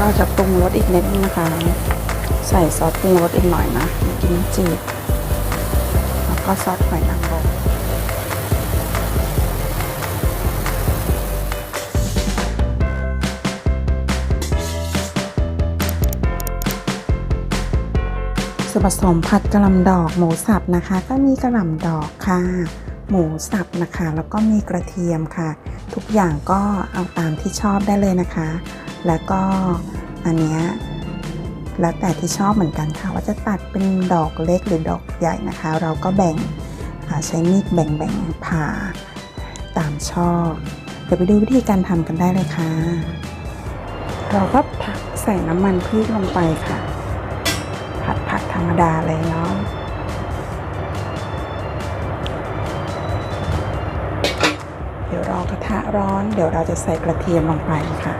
เราจะปรุงรสอีกนิดนึงนะคะ ใส่ซอสปรุงรสอีกหน่อยนะกินจืดแล้วก็ซอสหอยนางรมส่วนผสมผัดกระหล่ำดอกหมูสับนะคะ ก็มีกระหล่ำดอกค่ะ หมูสับนะคะ แล้วก็มีกระเทียมค่ะ ทุกอย่างก็เอาตามที่ชอบได้เลยนะคะ แล้วก็อันเนี้ยแล้วแต่ที่ชอบเหมือนกันค่ะ ว่าจะตัดเป็นดอกเล็กหรือดอกใหญ่นะคะ เราก็แบ่งใช้มีดแบ่งๆผ่าตามชอบเดี๋ยวไปดูวิธีการทำกันได้เลยค่ะ เราก็ผักใส่น้ำมันพืชลงไปค่ะ ผัดผักธรรมดาเลยเนาะเดี๋ยวรอกระทะร้อน เดี๋ยวเราจะใส่กระเทียมลงไปค่ะ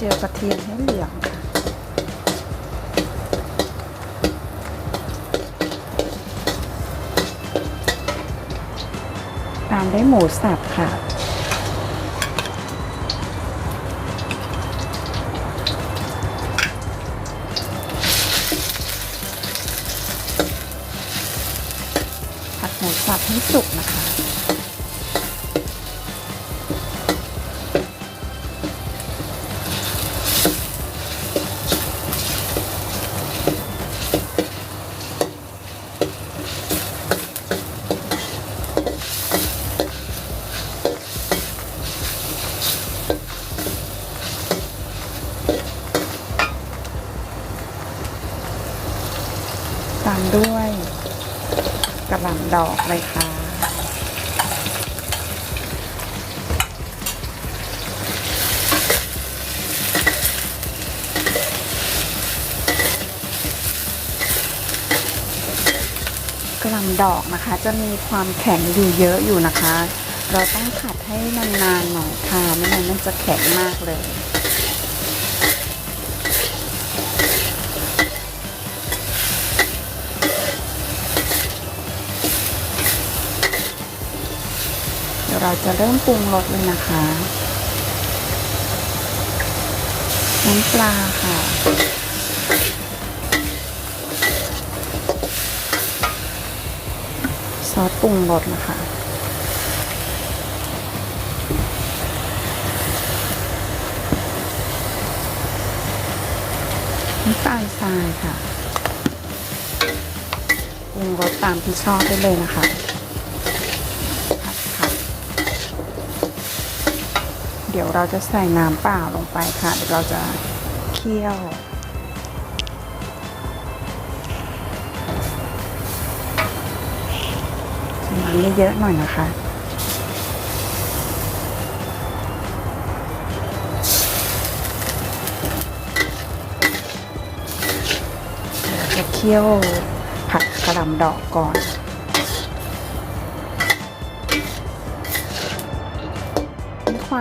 จียวกระเทียมให้เหลืองค่ะตามด้วยหมูสับค่ะ ผัดหมูสับให้สุกนะคะามด้วยกระหล่ำดอกเลยค่ะ กระหล่ำดอกนะคะ จะมีความแข็งอยู่เยอะอยู่นะคะ เราต้องผัดให้นานๆหน่อยค่ะ ไม่งั้นมันจะแข็งมากเลย เราจะเริ่มปรุงรสเลยนะคะน้ำปลาค่ะ ซอสปรุงรสนะคะ น้ำตาลทรายค่ะปรุงรสตามที่ชอบได้เลยนะคะผัดผัด เดี๋ยวเราจะใส่น้ำเปล่าลงไปค่ะ เดี๋ยวเราจะเคี่ยว น้ำเยอะๆหน่อยนะคะเดี๋ยวจะเคี่ยวผัดกระหลำดอกก่อน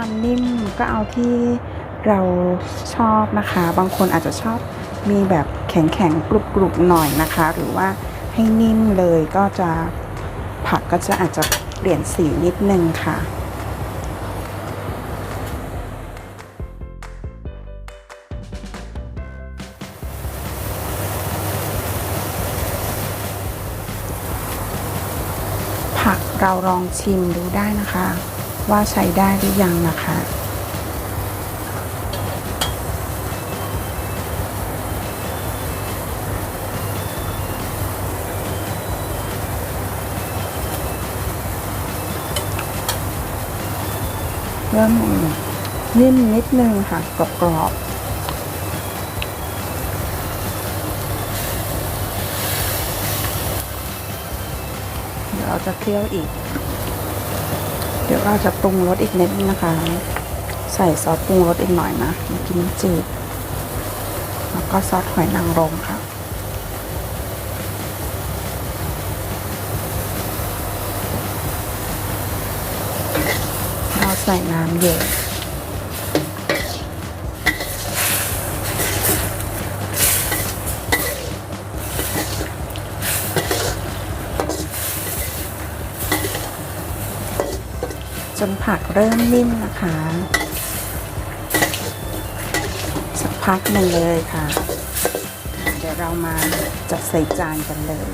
ความนิ่มก็เอาที่เราชอบนะคะ บางคนอาจจะชอบมีแบบแข็งๆกรุบๆหน่อยนะคะ หรือว่าให้นิ่มเลยก็จะผักก็จะอาจจะเปลี่ยนสีนิดนึงค่ะผักเราลองชิมดูได้นะคะ ว่าใช้ได้หรือยังนะคะ เริ่มนิ่มนิดนึงค่ะกรอบๆเดี๋ยวเราจะเคี่ยวอีก เดี๋ยวเราจะปรุงรสอีกนิดนะคะ ใส่ซอสปรุงรสอีกหน่อยนะมากินจืด แล้วก็ซอสหอยนางรมค่ะ เราใส่น้ำเย็น จนผักเริ่มนิ่มนะคะ สักพักหนึ่งเลยค่ะ เดี๋ยวเรามาจัดใส่จานกันเลย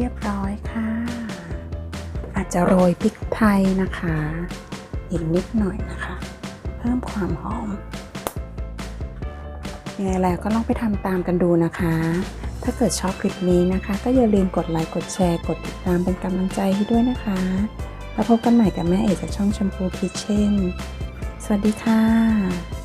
เรียบร้อยค่ะ อาจจะโรยพริกไทยนะคะ อีกนิดหน่อยนะคะ เพิ่มความหอมยังไงแล้วก็ลองไปทำตามกันดูนะคะ ถ้าเกิดชอบคลิปนี้นะคะ ก็อย่าลืมกดไลค์ กดแชร์ กดติดตามเป็นกำลังใจให้ด้วยนะคะ แล้วพบกันใหม่กับแม่เอกจากช่องชมพูคิทเช่น สวัสดีค่ะ